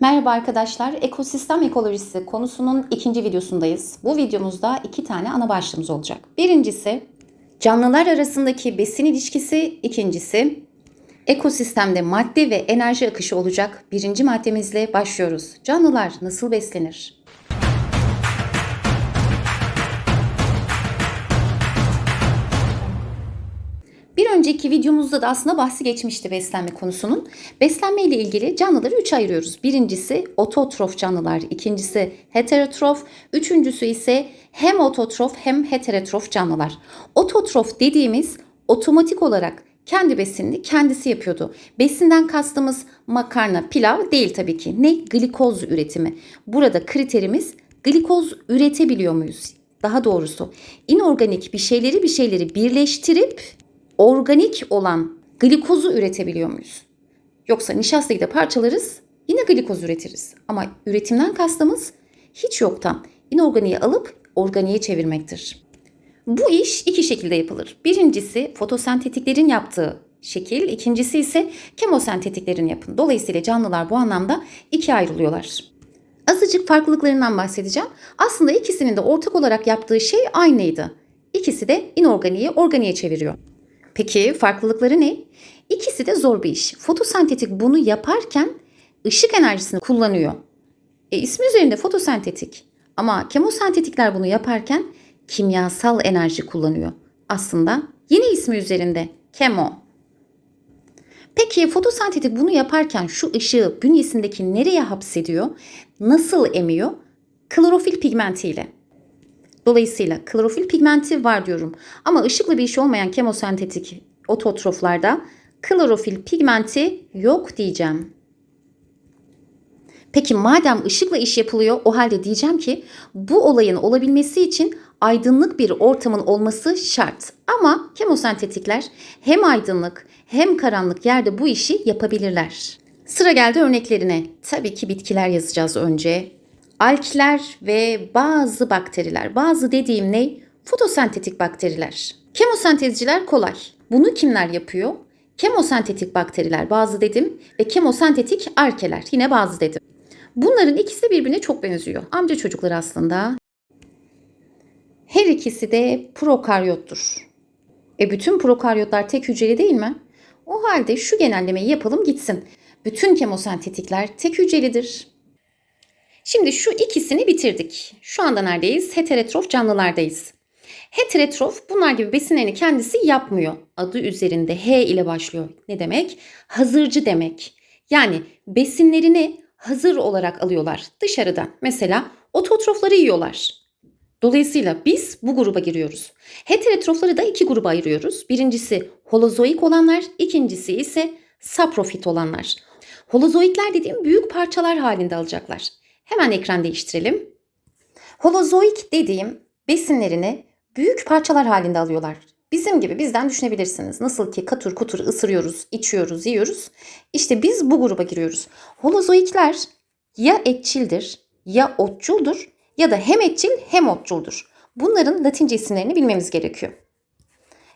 Merhaba arkadaşlar, ekosistem ekolojisi konusunun ikinci videosundayız. Bu videomuzda iki tane ana başlığımız olacak. Birincisi canlılar arasındaki besin ilişkisi, ikincisi ekosistemde madde ve enerji akışı olacak. Birinci maddemizle başlıyoruz. Canlılar nasıl beslenir? Önceki videomuzda da aslında bahsi geçmişti beslenme konusunun. Beslenme ile ilgili canlıları üçe ayırıyoruz. Birincisi ototrof canlılar, ikincisi heterotrof, üçüncüsü ise hem ototrof hem heterotrof canlılar. Ototrof dediğimiz otomatik olarak kendi besinini kendisi yapıyordu. Besinden kastımız makarna, pilav değil tabii ki. Ne? Glikoz üretimi. Burada kriterimiz glikoz üretebiliyor muyuz? Daha doğrusu inorganik bir şeyleri bir şeyleri birleştirip organik olan glikozu üretebiliyor muyuz? Yoksa nişastayı da parçalarız yine glikoz üretiriz. Ama üretimden kastımız hiç yoktan inorganiği alıp organiğe çevirmektir. Bu iş iki şekilde yapılır. Birincisi fotosentetiklerin yaptığı şekil, ikincisi ise kemosentetiklerin yapın. Dolayısıyla canlılar bu anlamda ikiye ayrılıyorlar. Azıcık farklılıklarından bahsedeceğim. Aslında ikisinin de ortak olarak yaptığı şey aynıydı. İkisi de inorganiği organiğe çeviriyor. Peki farklılıkları ne? İkisi de zor bir iş. Fotosentetik bunu yaparken ışık enerjisini kullanıyor. E, ismi üzerinde fotosentetik. Ama kemosentetikler bunu yaparken kimyasal enerji kullanıyor. Aslında yeni ismi üzerinde kemo. Peki fotosentetik bunu yaparken şu ışığı bünyesindeki nereye hapsediyor? Nasıl emiyor? Klorofil pigmentiyle. Dolayısıyla klorofil pigmenti var diyorum. Ama ışıkla bir iş olmayan kemosentetik ototroflarda klorofil pigmenti yok diyeceğim. Peki madem ışıkla iş yapılıyor o halde diyeceğim ki bu olayın olabilmesi için aydınlık bir ortamın olması şart. Ama kemosentetikler hem aydınlık hem karanlık yerde bu işi yapabilirler. Sıra geldi örneklerine. Tabii ki bitkiler yazacağız önce. Alkler ve bazı bakteriler. Bazı dediğim ne? Fotosentetik bakteriler. Kemosentezciler kolay. Bunu kimler yapıyor? Kemosentetik bakteriler bazı dedim ve kemosentetik arkeler yine bazı dedim. Bunların ikisi de birbirine çok benziyor. Amca çocukları aslında. Her ikisi de prokaryottur. E bütün prokaryotlar tek hücreli değil mi? O halde şu genellemeyi yapalım gitsin. Bütün kemosentetikler tek hücrelidir. Şimdi şu ikisini bitirdik. Şu anda neredeyiz? Heterotrof canlılardayız. Heterotrof bunlar gibi besinlerini kendisi yapmıyor. Adı üzerinde H ile başlıyor. Ne demek? Hazırcı demek. Yani besinlerini hazır olarak alıyorlar dışarıdan. Mesela ototrofları yiyorlar. Dolayısıyla biz bu gruba giriyoruz. Heterotrofları da iki gruba ayırıyoruz. Birincisi holozoik olanlar, ikincisi ise saprofit olanlar. Holozoikler dediğim büyük parçalar halinde alacaklar. Hemen ekran değiştirelim. Holozoik dediğim besinlerini büyük parçalar halinde alıyorlar. Bizim gibi bizden düşünebilirsiniz. Nasıl ki katır kutur ısırıyoruz, içiyoruz, yiyoruz. İşte biz bu gruba giriyoruz. Holozoikler ya etçildir, ya otçuldur ya da hem etçil hem otçuldur. Bunların latince isimlerini bilmemiz gerekiyor.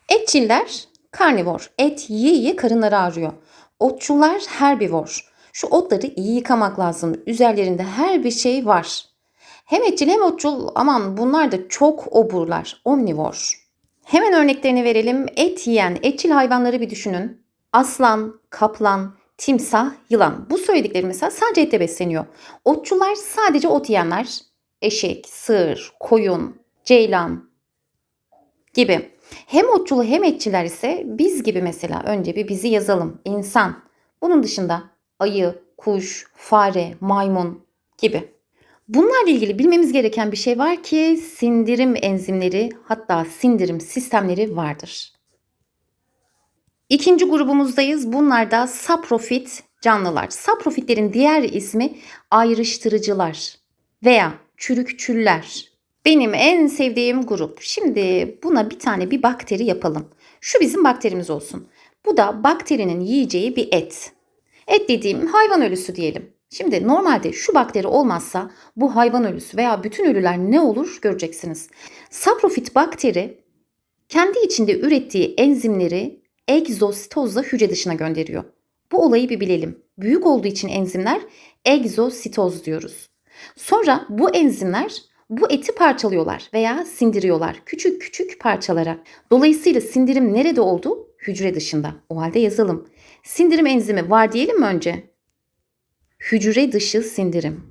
Etçiller karnivor, et yiye yiye karınları ağrıyor. Otçular herbivor. Şu otları iyi yıkamak lazım. Üzerlerinde her bir şey var. Hem etçil hem otçul aman bunlar da çok oburlar. Omnivor. Hemen örneklerini verelim. Et yiyen etçil hayvanları bir düşünün. Aslan, kaplan, timsah, yılan. Bu söylediklerim mesela sadece etle besleniyor. Otçular sadece ot yiyenler. Eşek, sığır, koyun, ceylan gibi. Hem otçulu hem etçiler ise biz gibi mesela önce bir bizi yazalım. İnsan. Bunun dışında ayı, kuş, fare, maymun gibi. Bunlarla ilgili bilmemiz gereken bir şey var ki sindirim enzimleri hatta sindirim sistemleri vardır. İkinci grubumuzdayız. Bunlar da saprofit canlılar. Saprofitlerin diğer ismi ayrıştırıcılar veya çürükçüller. Benim en sevdiğim grup. Şimdi buna bir tane bir bakteri yapalım. Şu bizim bakterimiz olsun. Bu da bakterinin yiyeceği bir et. Et dediğim hayvan ölüsü diyelim. Şimdi normalde şu bakteri olmazsa bu hayvan ölüsü veya bütün ölüler ne olur göreceksiniz. Saprofit bakteri kendi içinde ürettiği enzimleri egzositozla hücre dışına gönderiyor. Bu olayı bir bilelim. büyük olduğu için enzimler egzositoz diyoruz. Sonra bu enzimler bu eti parçalıyorlar veya sindiriyorlar küçük küçük parçalara. Dolayısıyla sindirim nerede oldu? Hücre dışında. O halde yazalım. Sindirim enzimi var diyelim önce? Hücre dışı sindirim.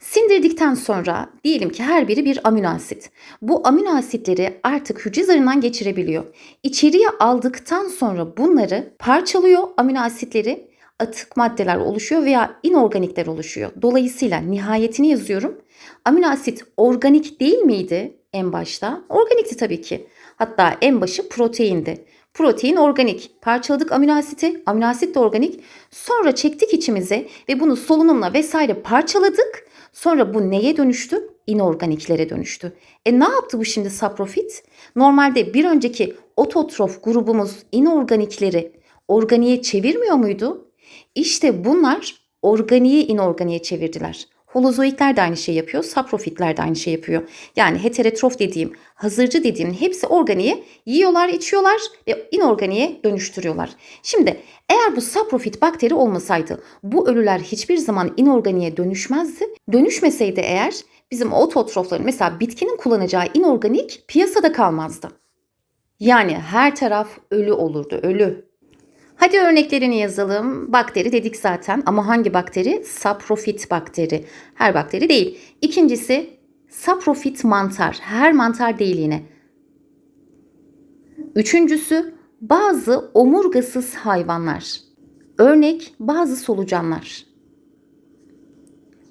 Sindirdikten sonra diyelim ki her biri bir amino asit. Bu amino asitleri artık hücre zarından geçirebiliyor. İçeriye aldıktan sonra bunları parçalıyor amino asitleri atık maddeler oluşuyor veya inorganikler oluşuyor. Dolayısıyla nihayetini yazıyorum. Amino asit organik değil miydi en başta? Organikti tabii ki. Hatta en başı proteindi. Protein organik. Parçaladık amino asiti, amino asit de organik. Sonra çektik içimize ve bunu solunumla vesaire parçaladık. Sonra bu neye dönüştü? İnorganiklere dönüştü. E ne yaptı bu şimdi saprofit? Normalde bir önceki ototrof grubumuz inorganikleri organiğe çevirmiyor muydu? İşte bunlar organiği inorganiğe çevirdiler. Holozoikler de aynı şey yapıyor, saprofitler de aynı şey yapıyor. Yani heterotrof dediğim, hazırcı dediğim hepsi organiği yiyorlar, içiyorlar ve inorganiğe dönüştürüyorlar. Şimdi eğer bu saprofit bakteri olmasaydı bu ölüler hiçbir zaman inorganiğe dönüşmezdi. Dönüşmeseydi eğer bizim ototrofların mesela bitkinin kullanacağı inorganik piyasada kalmazdı. Yani her taraf ölü olurdu, ölü. Hadi örneklerini yazalım. Bakteri dedik zaten ama hangi bakteri? Saprofit bakteri. Her bakteri değil. İkincisi saprofit mantar. Her mantar değil yine. Üçüncüsü bazı omurgasız hayvanlar. Örnek bazı solucanlar.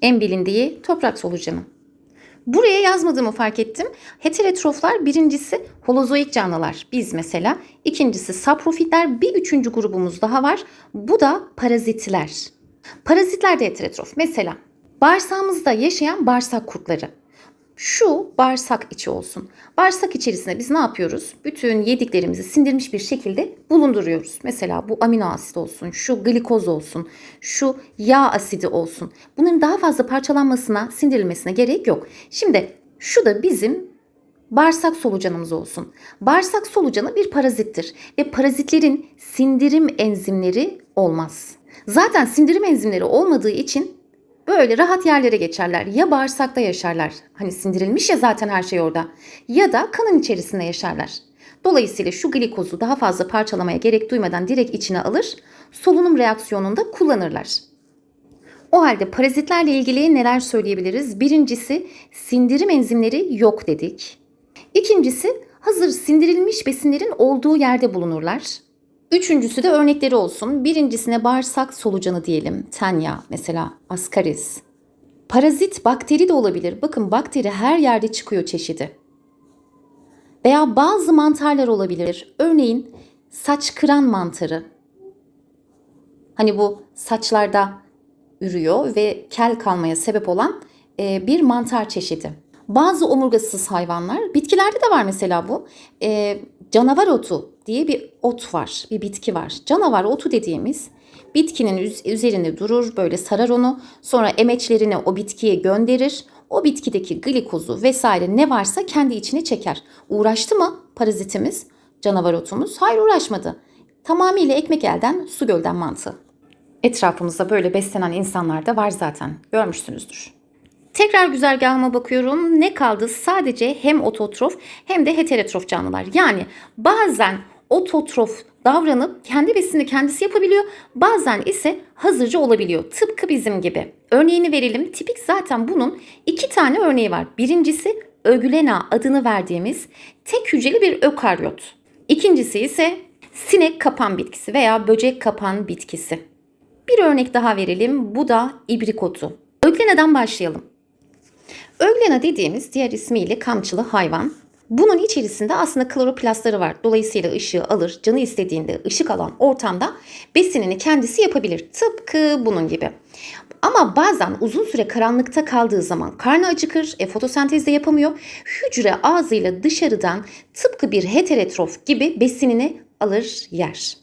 En bilindiği toprak solucanı. Buraya yazmadığımı fark ettim. Heterotroflar birincisi holozoik canlılar. Biz mesela. İkincisi saprofitler. Bir üçüncü grubumuz daha var. Bu da parazitler. Parazitler de heterotrof. Mesela bağırsağımızda yaşayan bağırsak kurtları. Şu bağırsak içi olsun. Bağırsak içerisinde biz ne yapıyoruz? Bütün yediklerimizi sindirmiş bir şekilde bulunduruyoruz. Mesela bu amino asit olsun, şu glikoz olsun, şu yağ asidi olsun. Bunların daha fazla parçalanmasına, sindirilmesine gerek yok. Şimdi şu da bizim bağırsak solucanımız olsun. Bağırsak solucanı bir parazittir ve parazitlerin sindirim enzimleri olmaz. Zaten sindirim enzimleri olmadığı için Böyle rahat yerlere geçerler. Ya bağırsakta yaşarlar. Hani sindirilmiş ya zaten her şey orada. Ya da kanın içerisinde yaşarlar. Dolayısıyla şu glikozu daha fazla parçalamaya gerek duymadan direkt içine alır. Solunum reaksiyonunda kullanırlar. O halde parazitlerle ilgili neler söyleyebiliriz? Birincisi sindirim enzimleri yok dedik. İkincisi hazır sindirilmiş besinlerin olduğu yerde bulunurlar. Üçüncüsü de örnekleri olsun. Birincisine bağırsak solucanı diyelim. Tenya mesela askaris. Parazit bakteri de olabilir. Bakın bakteri her yerde çıkıyor çeşidi. Veya bazı mantarlar olabilir. Örneğin saç kıran mantarı. Hani bu saçlarda ürüyor ve kel kalmaya sebep olan e, bir mantar çeşidi. Bazı omurgasız hayvanlar, bitkilerde de var mesela bu. E, canavar otu diye bir ot var, bir bitki var. Canavar otu dediğimiz bitkinin üzerinde durur, böyle sarar onu. Sonra emeçlerini o bitkiye gönderir. O bitkideki glikozu vesaire ne varsa kendi içine çeker. Uğraştı mı parazitimiz, canavar otumuz? Hayır uğraşmadı. Tamamıyla ekmek elden, su gölden mantığı. Etrafımızda böyle beslenen insanlar da var zaten. Görmüşsünüzdür. Tekrar güzergahıma bakıyorum. Ne kaldı? Sadece hem ototrof hem de heterotrof canlılar. Yani bazen ototrof davranıp kendi besinini kendisi yapabiliyor. Bazen ise hazırcı olabiliyor. Tıpkı bizim gibi. Örneğini verelim. Tipik zaten bunun iki tane örneği var. Birincisi ögülena adını verdiğimiz tek hücreli bir ökaryot. İkincisi ise sinek kapan bitkisi veya böcek kapan bitkisi. Bir örnek daha verelim. Bu da ibrikotu. Öglena'dan başlayalım. Öglena dediğimiz diğer ismiyle kamçılı hayvan. Bunun içerisinde aslında kloroplastları var. Dolayısıyla ışığı alır, canı istediğinde ışık alan ortamda besinini kendisi yapabilir. Tıpkı bunun gibi. Ama bazen uzun süre karanlıkta kaldığı zaman karnı acıkır, e, fotosentez de yapamıyor. Hücre ağzıyla dışarıdan tıpkı bir heterotrof gibi besinini alır yer.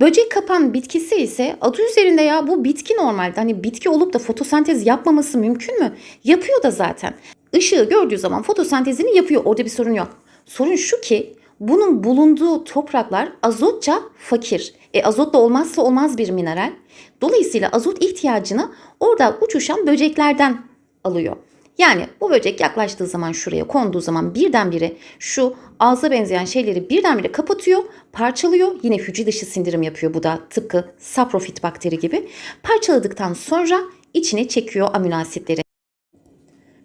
Böcek kapan bitkisi ise adı üzerinde ya bu bitki normalde. Hani bitki olup da fotosentez yapmaması mümkün mü? Yapıyor da zaten. Işığı gördüğü zaman fotosentezini yapıyor. Orada bir sorun yok. Sorun şu ki bunun bulunduğu topraklar azotça fakir. E, azot da olmazsa olmaz bir mineral. Dolayısıyla azot ihtiyacını orada uçuşan böceklerden alıyor. Yani bu böcek yaklaştığı zaman şuraya konduğu zaman birdenbire şu ağza benzeyen şeyleri birdenbire kapatıyor, parçalıyor. Yine hücre dışı sindirim yapıyor bu da tıpkı saprofit bakteri gibi. Parçaladıktan sonra içine çekiyor amino asitleri.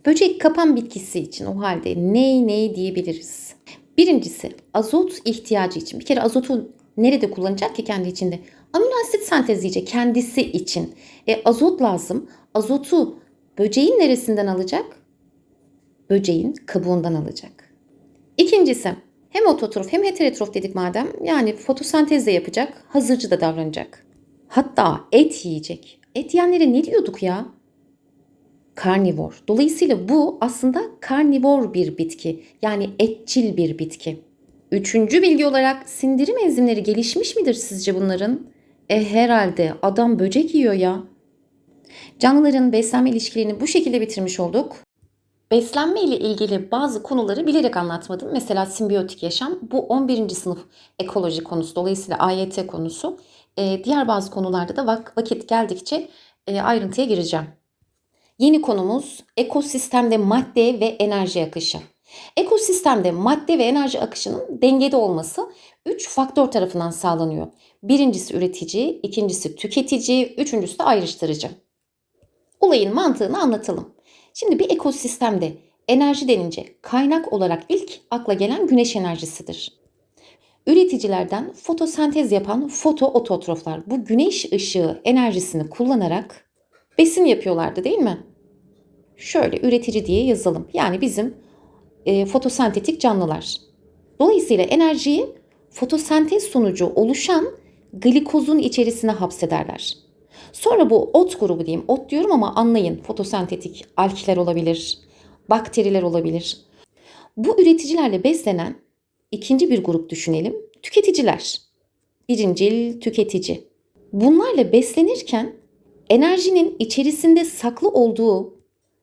Böcek kapan bitkisi için o halde ney ney diyebiliriz? Birincisi azot ihtiyacı için. Bir kere azotu nerede kullanacak ki kendi içinde? Amino asit sentezleyecek kendisi için. E, azot lazım. Azotu böceğin neresinden alacak? Böceğin kabuğundan alacak. İkincisi hem ototrof hem heterotrof dedik madem. Yani fotosentez de yapacak, hazırcı da davranacak. Hatta et yiyecek. Et yiyenlere ne diyorduk ya? karnivor. Dolayısıyla bu aslında karnivor bir bitki. Yani etçil bir bitki. Üçüncü bilgi olarak sindirim enzimleri gelişmiş midir sizce bunların? E herhalde adam böcek yiyor ya. Canlıların beslenme ilişkilerini bu şekilde bitirmiş olduk. Beslenme ile ilgili bazı konuları bilerek anlatmadım. Mesela simbiyotik yaşam bu 11. sınıf ekoloji konusu dolayısıyla AYT konusu. E, diğer bazı konularda da vak- vakit geldikçe e, ayrıntıya gireceğim. Yeni konumuz ekosistemde madde ve enerji akışı. Ekosistemde madde ve enerji akışının dengede olması 3 faktör tarafından sağlanıyor. Birincisi üretici, ikincisi tüketici, üçüncüsü de ayrıştırıcı. Olayın mantığını anlatalım. Şimdi bir ekosistemde enerji denince kaynak olarak ilk akla gelen güneş enerjisidir. Üreticilerden fotosentez yapan fotoototroflar bu güneş ışığı enerjisini kullanarak besin yapıyorlardı değil mi? Şöyle üretici diye yazalım. Yani bizim e, fotosentetik canlılar. Dolayısıyla enerjiyi fotosentez sonucu oluşan glikozun içerisine hapsederler. Sonra bu ot grubu diyeyim. Ot diyorum ama anlayın. Fotosentetik alkiler olabilir, bakteriler olabilir. Bu üreticilerle beslenen ikinci bir grup düşünelim. Tüketiciler. Birincil tüketici. Bunlarla beslenirken enerjinin içerisinde saklı olduğu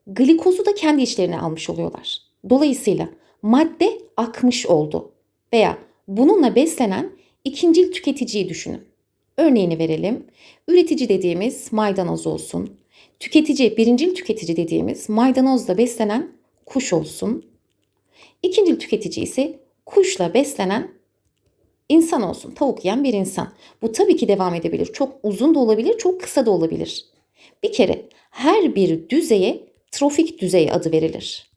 glikozu da kendi içlerine almış oluyorlar. Dolayısıyla madde akmış oldu veya bununla beslenen ikincil tüketiciyi düşünün. Örneğini verelim. Üretici dediğimiz maydanoz olsun. Tüketici, birincil tüketici dediğimiz maydanozla beslenen kuş olsun. İkincil tüketici ise kuşla beslenen insan olsun. Tavuk yiyen bir insan. Bu tabii ki devam edebilir. Çok uzun da olabilir, çok kısa da olabilir. Bir kere her bir düzeye trofik düzey adı verilir.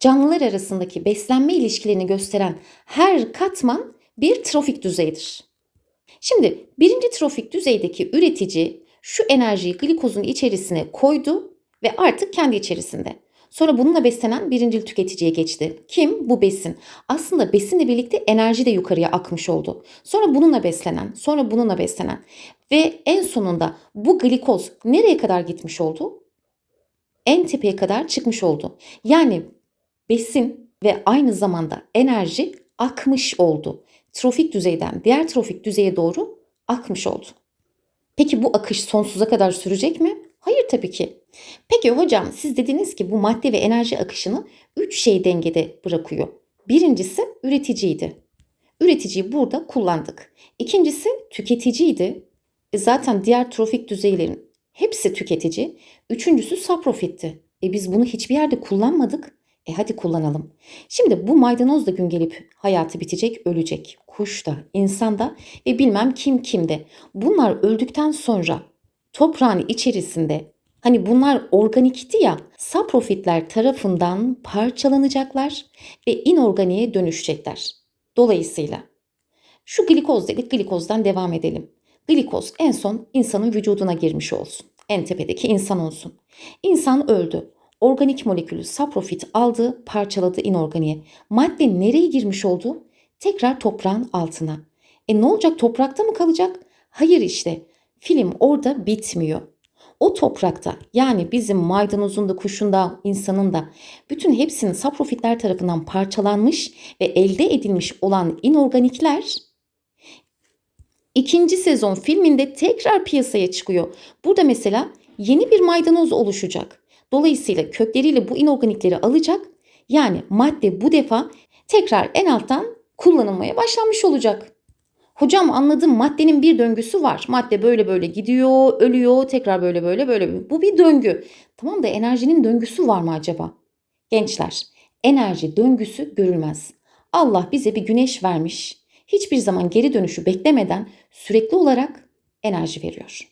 Canlılar arasındaki beslenme ilişkilerini gösteren her katman bir trofik düzeydir. Şimdi birinci trofik düzeydeki üretici şu enerjiyi glikozun içerisine koydu ve artık kendi içerisinde. Sonra bununla beslenen birincil tüketiciye geçti. Kim? Bu besin. Aslında besinle birlikte enerji de yukarıya akmış oldu. Sonra bununla beslenen, sonra bununla beslenen ve en sonunda bu glikoz nereye kadar gitmiş oldu? En tepeye kadar çıkmış oldu. Yani besin ve aynı zamanda enerji akmış oldu. Trofik düzeyden diğer trofik düzeye doğru akmış oldu. Peki bu akış sonsuza kadar sürecek mi? Hayır tabii ki. Peki hocam siz dediniz ki bu madde ve enerji akışını üç şey dengede bırakıyor. Birincisi üreticiydi. Üreticiyi burada kullandık. İkincisi tüketiciydi. E zaten diğer trofik düzeylerin hepsi tüketici. Üçüncüsü saprofitti. E biz bunu hiçbir yerde kullanmadık. E hadi kullanalım. Şimdi bu maydanoz da gün gelip hayatı bitecek, ölecek. Kuş da, insan da ve bilmem kim kimde. Bunlar öldükten sonra toprağın içerisinde hani bunlar organikti ya saprofitler tarafından parçalanacaklar ve inorganiğe dönüşecekler. Dolayısıyla şu glikoz dedik glikozdan devam edelim. Glikoz en son insanın vücuduna girmiş olsun. En tepedeki insan olsun. İnsan öldü. Organik molekülü saprofit aldı, parçaladı inorganiğe. Madde nereye girmiş oldu? Tekrar toprağın altına. E ne olacak toprakta mı kalacak? Hayır işte. Film orada bitmiyor. O toprakta yani bizim maydanozun da kuşun da insanın da bütün hepsinin saprofitler tarafından parçalanmış ve elde edilmiş olan inorganikler ikinci sezon filminde tekrar piyasaya çıkıyor. Burada mesela yeni bir maydanoz oluşacak. Dolayısıyla kökleriyle bu inorganikleri alacak. Yani madde bu defa tekrar en alttan kullanılmaya başlanmış olacak. Hocam anladım maddenin bir döngüsü var. Madde böyle böyle gidiyor, ölüyor, tekrar böyle böyle böyle. Bu bir döngü. Tamam da enerjinin döngüsü var mı acaba? Gençler, enerji döngüsü görülmez. Allah bize bir güneş vermiş. Hiçbir zaman geri dönüşü beklemeden sürekli olarak enerji veriyor.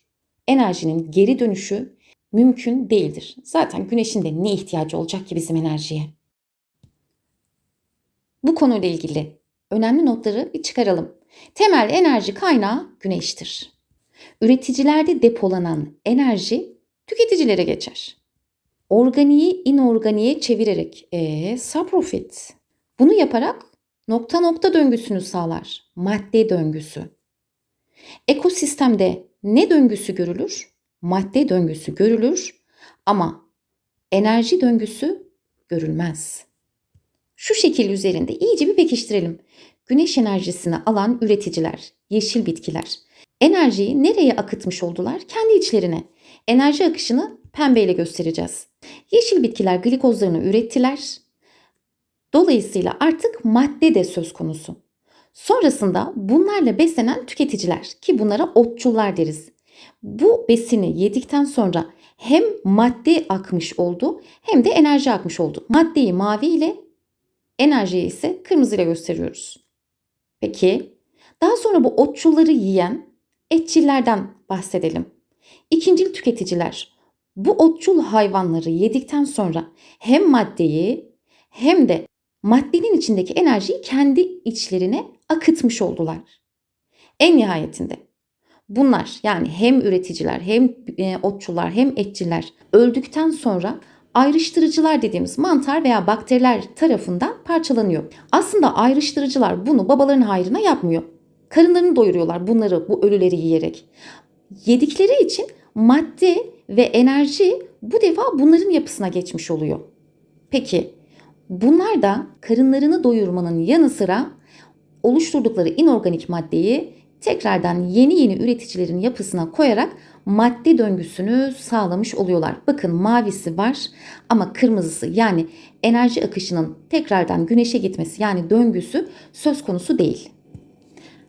Enerjinin geri dönüşü mümkün değildir. Zaten güneşin de ne ihtiyacı olacak ki bizim enerjiye? Bu konuyla ilgili önemli notları bir çıkaralım. Temel enerji kaynağı güneştir. Üreticilerde depolanan enerji tüketicilere geçer. Organiği inorganiğe çevirerek ee, saprofit. Bunu yaparak nokta nokta döngüsünü sağlar. Madde döngüsü. Ekosistemde ne döngüsü görülür? Madde döngüsü görülür ama enerji döngüsü görülmez. Şu şekil üzerinde iyice bir pekiştirelim. Güneş enerjisini alan üreticiler, yeşil bitkiler enerjiyi nereye akıtmış oldular? Kendi içlerine. Enerji akışını pembeyle göstereceğiz. Yeşil bitkiler glikozlarını ürettiler. Dolayısıyla artık madde de söz konusu. Sonrasında bunlarla beslenen tüketiciler ki bunlara otçullar deriz. Bu besini yedikten sonra hem madde akmış oldu hem de enerji akmış oldu. Maddeyi mavi ile enerjiyi ise kırmızı ile gösteriyoruz. Peki daha sonra bu otçulları yiyen etçillerden bahsedelim. İkincil tüketiciler bu otçul hayvanları yedikten sonra hem maddeyi hem de maddenin içindeki enerjiyi kendi içlerine akıtmış oldular. En nihayetinde bunlar yani hem üreticiler hem e, otçular hem etçiler öldükten sonra ayrıştırıcılar dediğimiz mantar veya bakteriler tarafından parçalanıyor. Aslında ayrıştırıcılar bunu babaların hayrına yapmıyor. Karınlarını doyuruyorlar bunları bu ölüleri yiyerek. Yedikleri için madde ve enerji bu defa bunların yapısına geçmiş oluyor. Peki bunlar da karınlarını doyurmanın yanı sıra oluşturdukları inorganik maddeyi tekrardan yeni yeni üreticilerin yapısına koyarak madde döngüsünü sağlamış oluyorlar. Bakın mavisi var ama kırmızısı yani enerji akışının tekrardan güneşe gitmesi yani döngüsü söz konusu değil.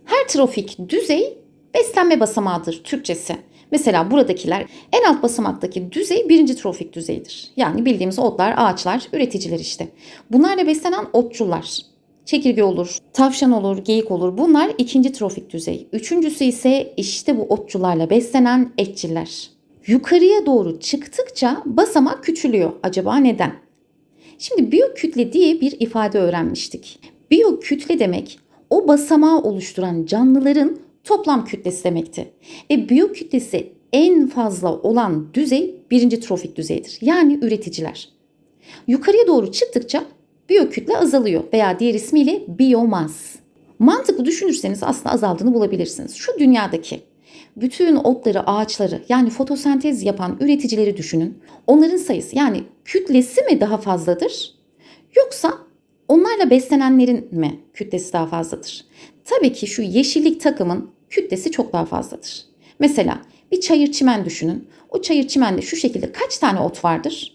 Her trofik düzey beslenme basamağıdır Türkçesi. Mesela buradakiler en alt basamaktaki düzey birinci trofik düzeydir. Yani bildiğimiz otlar, ağaçlar, üreticiler işte. Bunlarla beslenen otçullar. Çekirge olur, tavşan olur, geyik olur. Bunlar ikinci trofik düzey. Üçüncüsü ise işte bu otçularla beslenen etçiller. Yukarıya doğru çıktıkça basamak küçülüyor. Acaba neden? Şimdi biyokütle diye bir ifade öğrenmiştik. Biyokütle demek o basamağı oluşturan canlıların toplam kütlesi demekti. Ve biyokütlesi en fazla olan düzey birinci trofik düzeydir. Yani üreticiler. Yukarıya doğru çıktıkça biyokütle azalıyor veya diğer ismiyle biyomaz. Mantıklı düşünürseniz aslında azaldığını bulabilirsiniz. Şu dünyadaki bütün otları, ağaçları yani fotosentez yapan üreticileri düşünün. Onların sayısı yani kütlesi mi daha fazladır? Yoksa onlarla beslenenlerin mi kütlesi daha fazladır? Tabii ki şu yeşillik takımın kütlesi çok daha fazladır. Mesela bir çayır çimen düşünün. O çayır çimende şu şekilde kaç tane ot vardır?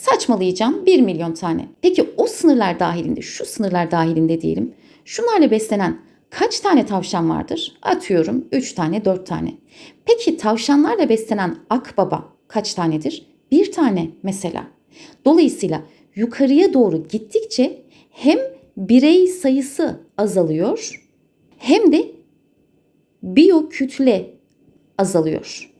Saçmalayacağım 1 milyon tane. Peki o sınırlar dahilinde, şu sınırlar dahilinde diyelim. Şunlarla beslenen kaç tane tavşan vardır? Atıyorum 3 tane, 4 tane. Peki tavşanlarla beslenen akbaba kaç tanedir? Bir tane mesela. Dolayısıyla yukarıya doğru gittikçe hem birey sayısı azalıyor hem de biyokütle azalıyor.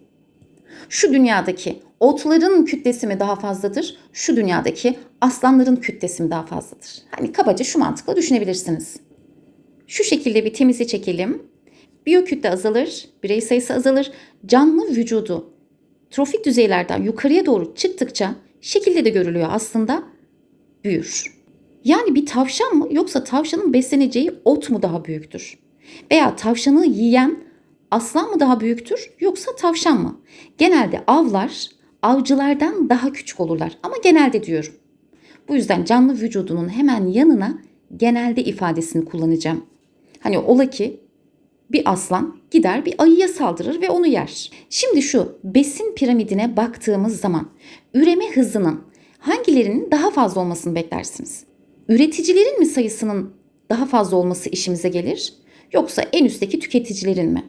Şu dünyadaki otların kütlesi mi daha fazladır? Şu dünyadaki aslanların kütlesi mi daha fazladır? Hani kabaca şu mantıkla düşünebilirsiniz. Şu şekilde bir temizi çekelim. Biyokütle azalır, birey sayısı azalır. Canlı vücudu trofik düzeylerden yukarıya doğru çıktıkça şekilde de görülüyor aslında büyür. Yani bir tavşan mı yoksa tavşanın besleneceği ot mu daha büyüktür? Veya tavşanı yiyen aslan mı daha büyüktür yoksa tavşan mı? Genelde avlar avcılardan daha küçük olurlar ama genelde diyorum. Bu yüzden canlı vücudunun hemen yanına genelde ifadesini kullanacağım. Hani ola ki bir aslan gider bir ayıya saldırır ve onu yer. Şimdi şu besin piramidine baktığımız zaman üreme hızının hangilerinin daha fazla olmasını beklersiniz? Üreticilerin mi sayısının daha fazla olması işimize gelir? Yoksa en üstteki tüketicilerin mi?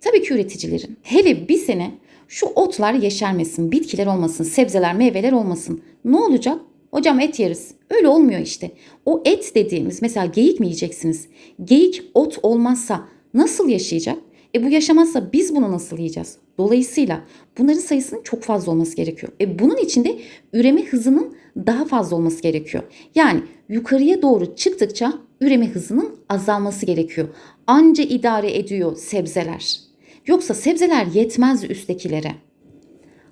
Tabii ki üreticilerin. Hele bir sene şu otlar yeşermesin, bitkiler olmasın, sebzeler, meyveler olmasın. Ne olacak? Hocam et yeriz. Öyle olmuyor işte. O et dediğimiz mesela geyik mi yiyeceksiniz? Geyik ot olmazsa nasıl yaşayacak? E bu yaşamazsa biz bunu nasıl yiyeceğiz? Dolayısıyla bunların sayısının çok fazla olması gerekiyor. E bunun içinde üreme hızının daha fazla olması gerekiyor. Yani yukarıya doğru çıktıkça üreme hızının azalması gerekiyor. Anca idare ediyor sebzeler. Yoksa sebzeler yetmez üsttekilere.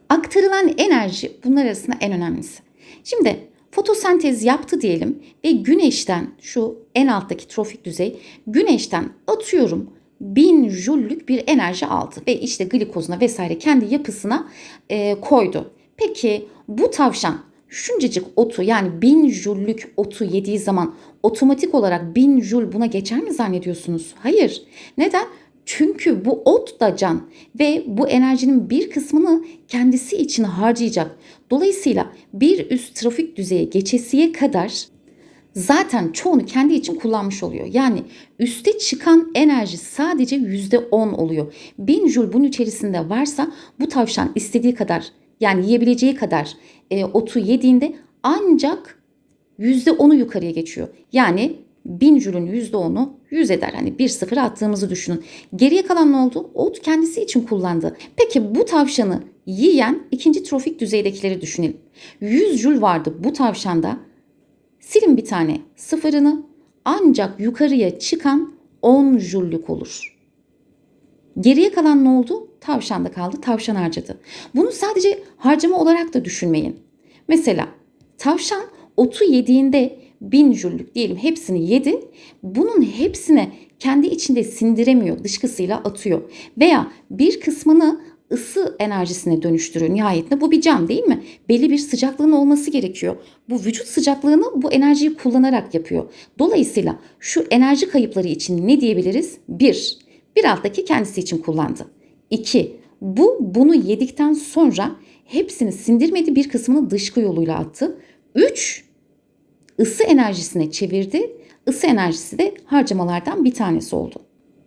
Aktarılan enerji bunlar arasında en önemlisi. Şimdi fotosentez yaptı diyelim ve güneşten şu en alttaki trofik düzey güneşten atıyorum 1000 jüllük bir enerji aldı ve işte glikozuna vesaire kendi yapısına e, koydu. Peki bu tavşan şuncacık otu yani 1000 jüllük otu yediği zaman otomatik olarak 1000 jül buna geçer mi zannediyorsunuz? Hayır. Neden? Çünkü bu ot da can ve bu enerjinin bir kısmını kendisi için harcayacak. Dolayısıyla bir üst trafik düzeyi geçesiye kadar zaten çoğunu kendi için kullanmış oluyor. Yani üste çıkan enerji sadece %10 oluyor. 1000 jül bunun içerisinde varsa bu tavşan istediği kadar yani yiyebileceği kadar e, otu yediğinde ancak %10'u yukarıya geçiyor. Yani 1000 jülün %10'u 100 eder. Hani bir sıfır attığımızı düşünün. Geriye kalan ne oldu? Ot kendisi için kullandı. Peki bu tavşanı yiyen ikinci trofik düzeydekileri düşünelim. 100 jül vardı bu tavşanda. Silin bir tane sıfırını ancak yukarıya çıkan 10 jüllük olur. Geriye kalan ne oldu? Tavşanda kaldı. Tavşan harcadı. Bunu sadece harcama olarak da düşünmeyin. Mesela tavşan otu yediğinde 1000 jüllük diyelim hepsini yedi. Bunun hepsine kendi içinde sindiremiyor. Dışkısıyla atıyor. Veya bir kısmını ısı enerjisine dönüştürüyor nihayetinde. Bu bir cam değil mi? Belli bir sıcaklığın olması gerekiyor. Bu vücut sıcaklığını bu enerjiyi kullanarak yapıyor. Dolayısıyla şu enerji kayıpları için ne diyebiliriz? Bir, bir alttaki kendisi için kullandı. İki, bu bunu yedikten sonra hepsini sindirmedi bir kısmını dışkı yoluyla attı. Üç, ısı enerjisine çevirdi. Isı enerjisi de harcamalardan bir tanesi oldu.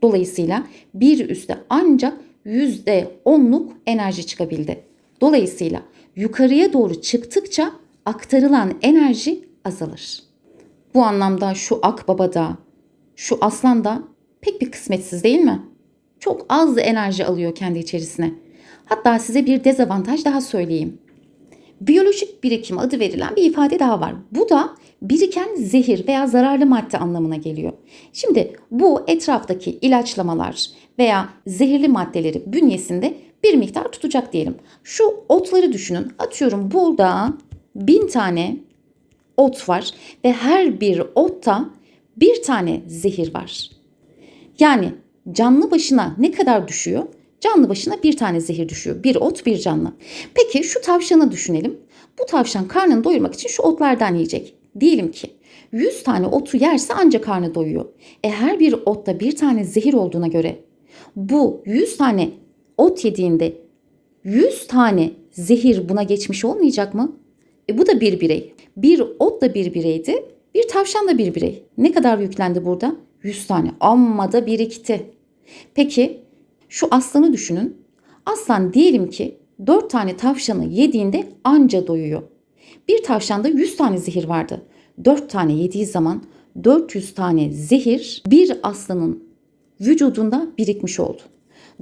Dolayısıyla bir üstte ancak %10'luk enerji çıkabildi. Dolayısıyla yukarıya doğru çıktıkça aktarılan enerji azalır. Bu anlamda şu akbaba da, şu aslan da pek bir kısmetsiz değil mi? Çok az enerji alıyor kendi içerisine. Hatta size bir dezavantaj daha söyleyeyim. Biyolojik birikim adı verilen bir ifade daha var. Bu da biriken zehir veya zararlı madde anlamına geliyor. Şimdi bu etraftaki ilaçlamalar veya zehirli maddeleri bünyesinde bir miktar tutacak diyelim. Şu otları düşünün. Atıyorum burada bin tane ot var ve her bir otta bir tane zehir var. Yani canlı başına ne kadar düşüyor? Canlı başına bir tane zehir düşüyor. Bir ot bir canlı. Peki şu tavşanı düşünelim. Bu tavşan karnını doyurmak için şu otlardan yiyecek. Diyelim ki 100 tane otu yerse ancak karnı doyuyor. E her bir otta bir tane zehir olduğuna göre bu 100 tane ot yediğinde 100 tane zehir buna geçmiş olmayacak mı? E bu da bir birey. Bir ot da bir bireydi. Bir tavşan da bir birey. Ne kadar yüklendi burada? 100 tane. Amma da birikti. Peki şu aslanı düşünün. Aslan diyelim ki 4 tane tavşanı yediğinde anca doyuyor. Bir tavşanda 100 tane zehir vardı. 4 tane yediği zaman 400 tane zehir bir aslanın vücudunda birikmiş oldu.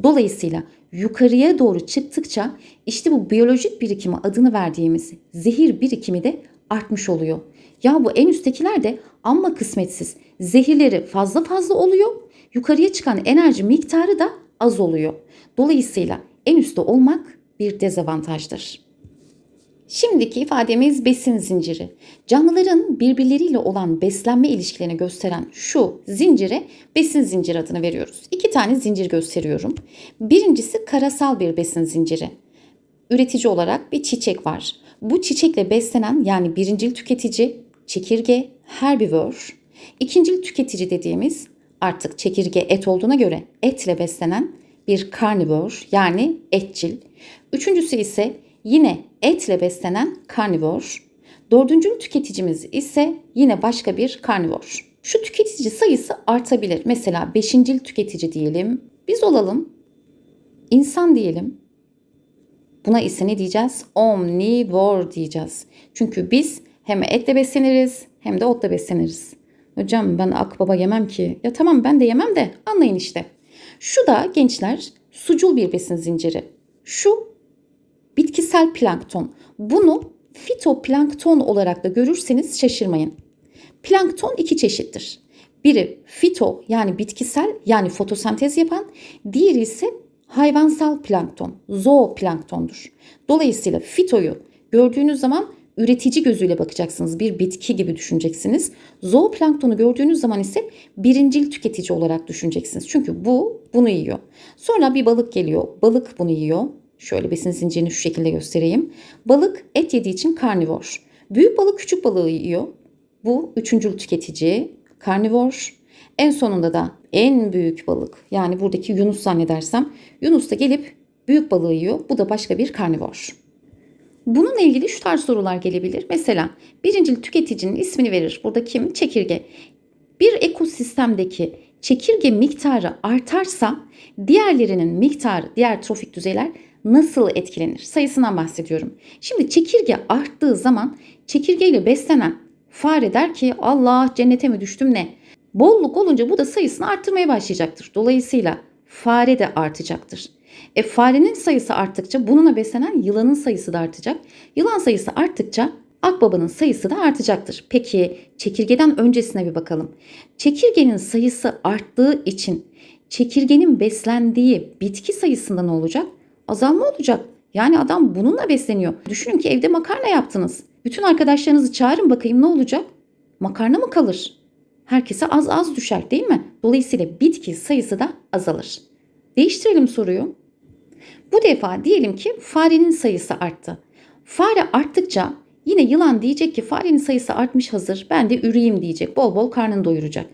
Dolayısıyla yukarıya doğru çıktıkça işte bu biyolojik birikimi adını verdiğimiz zehir birikimi de artmış oluyor. Ya bu en üsttekiler de amma kısmetsiz. Zehirleri fazla fazla oluyor. Yukarıya çıkan enerji miktarı da az oluyor. Dolayısıyla en üstte olmak bir dezavantajdır. Şimdiki ifademiz besin zinciri. Canlıların birbirleriyle olan beslenme ilişkilerini gösteren şu zincire besin zinciri adını veriyoruz. İki tane zincir gösteriyorum. Birincisi karasal bir besin zinciri. Üretici olarak bir çiçek var. Bu çiçekle beslenen yani birincil tüketici çekirge herbivor. İkincil tüketici dediğimiz artık çekirge et olduğuna göre etle beslenen bir karnivor yani etçil. Üçüncüsü ise yine etle beslenen karnivor. Dördüncü tüketicimiz ise yine başka bir karnivor. Şu tüketici sayısı artabilir. Mesela beşincil tüketici diyelim. Biz olalım. İnsan diyelim. Buna ise ne diyeceğiz? Omnivore diyeceğiz. Çünkü biz hem etle besleniriz hem de otla besleniriz. Hocam ben akbaba yemem ki. Ya tamam ben de yemem de anlayın işte. Şu da gençler sucul bir besin zinciri. Şu bitkisel plankton. Bunu fitoplankton olarak da görürseniz şaşırmayın. Plankton iki çeşittir. Biri fito yani bitkisel yani fotosentez yapan, diğeri ise hayvansal plankton, zooplanktondur. Dolayısıyla fitoyu gördüğünüz zaman üretici gözüyle bakacaksınız. Bir bitki gibi düşüneceksiniz. Zooplanktonu gördüğünüz zaman ise birincil tüketici olarak düşüneceksiniz. Çünkü bu bunu yiyor. Sonra bir balık geliyor. Balık bunu yiyor. Şöyle besin zincirini şu şekilde göstereyim. Balık et yediği için karnivor. Büyük balık küçük balığı yiyor. Bu üçüncül tüketici, karnivor. En sonunda da en büyük balık yani buradaki Yunus zannedersem Yunus da gelip büyük balığı yiyor. Bu da başka bir karnivor. Bununla ilgili şu tarz sorular gelebilir. Mesela birincil tüketicinin ismini verir. Burada kim? Çekirge. Bir ekosistemdeki çekirge miktarı artarsa diğerlerinin miktarı, diğer trofik düzeyler nasıl etkilenir? Sayısından bahsediyorum. Şimdi çekirge arttığı zaman çekirgeyle beslenen fare der ki Allah cennete mi düştüm ne? Bolluk olunca bu da sayısını arttırmaya başlayacaktır. Dolayısıyla fare de artacaktır. E farenin sayısı arttıkça bununla beslenen yılanın sayısı da artacak. Yılan sayısı arttıkça akbabanın sayısı da artacaktır. Peki çekirgeden öncesine bir bakalım. Çekirgenin sayısı arttığı için çekirgenin beslendiği bitki sayısında ne olacak? Azalma olacak. Yani adam bununla besleniyor. Düşünün ki evde makarna yaptınız. Bütün arkadaşlarınızı çağırın bakayım ne olacak? Makarna mı kalır? Herkese az az düşer değil mi? Dolayısıyla bitki sayısı da azalır. Değiştirelim soruyu. Bu defa diyelim ki farenin sayısı arttı. Fare arttıkça yine yılan diyecek ki farenin sayısı artmış hazır ben de üreyim diyecek. Bol bol karnını doyuracak.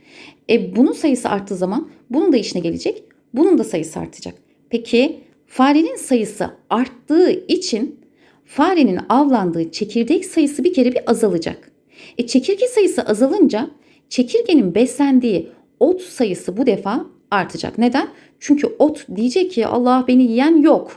E bunun sayısı arttığı zaman bunun da işine gelecek. Bunun da sayısı artacak. Peki farenin sayısı arttığı için farenin avlandığı çekirdek sayısı bir kere bir azalacak. E çekirge sayısı azalınca çekirgenin beslendiği ot sayısı bu defa artacak. Neden? Çünkü ot diyecek ki Allah beni yiyen yok.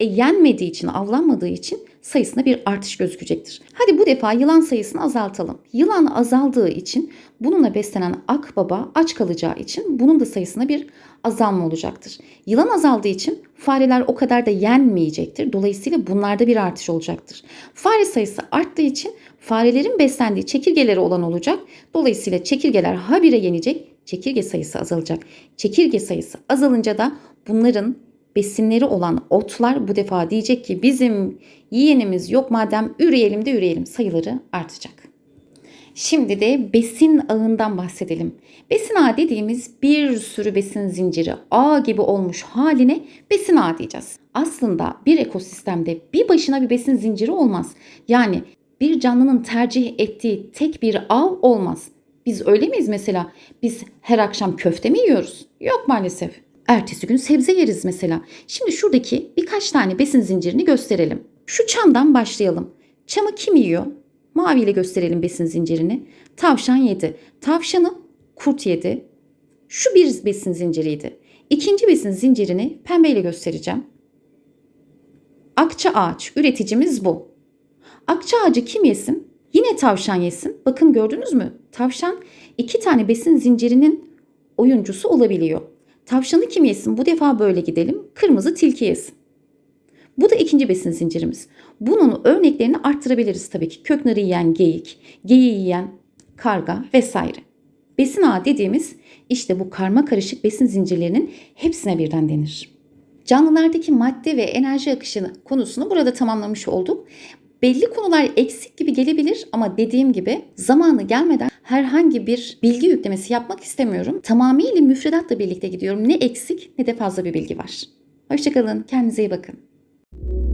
E yenmediği için, avlanmadığı için sayısında bir artış gözükecektir. Hadi bu defa yılan sayısını azaltalım. Yılan azaldığı için bununla beslenen akbaba aç kalacağı için bunun da sayısında bir azalma olacaktır. Yılan azaldığı için fareler o kadar da yenmeyecektir. Dolayısıyla bunlarda bir artış olacaktır. Fare sayısı arttığı için farelerin beslendiği çekirgeleri olan olacak. Dolayısıyla çekirgeler habire yenecek, çekirge sayısı azalacak. Çekirge sayısı azalınca da bunların besinleri olan otlar bu defa diyecek ki bizim yiyenimiz yok madem üreyelim de üreyelim sayıları artacak. Şimdi de besin ağından bahsedelim. Besin ağı dediğimiz bir sürü besin zinciri ağ gibi olmuş haline besin ağı diyeceğiz. Aslında bir ekosistemde bir başına bir besin zinciri olmaz. Yani bir canlının tercih ettiği tek bir ağ olmaz. Biz öyle miyiz mesela? Biz her akşam köfte mi yiyoruz? Yok maalesef. Ertesi gün sebze yeriz mesela. Şimdi şuradaki birkaç tane besin zincirini gösterelim. Şu çamdan başlayalım. Çamı kim yiyor? Maviyle gösterelim besin zincirini. Tavşan yedi. Tavşanı kurt yedi. Şu bir besin zinciriydi. İkinci besin zincirini pembeyle göstereceğim. Akça ağaç üreticimiz bu. Akça ağacı kim yesin? Yine tavşan yesin. Bakın gördünüz mü? Tavşan iki tane besin zincirinin oyuncusu olabiliyor. Tavşanı kim yesin? Bu defa böyle gidelim. Kırmızı tilki yesin. Bu da ikinci besin zincirimiz. Bunun örneklerini arttırabiliriz tabii ki. Köknarı yiyen geyik, geyiği yiyen karga vesaire. Besin ağı dediğimiz işte bu karma karışık besin zincirlerinin hepsine birden denir. Canlılardaki madde ve enerji akışını konusunu burada tamamlamış olduk. Belli konular eksik gibi gelebilir ama dediğim gibi zamanı gelmeden herhangi bir bilgi yüklemesi yapmak istemiyorum. Tamamıyla müfredatla birlikte gidiyorum. Ne eksik ne de fazla bir bilgi var. Hoşçakalın. Kendinize iyi bakın. you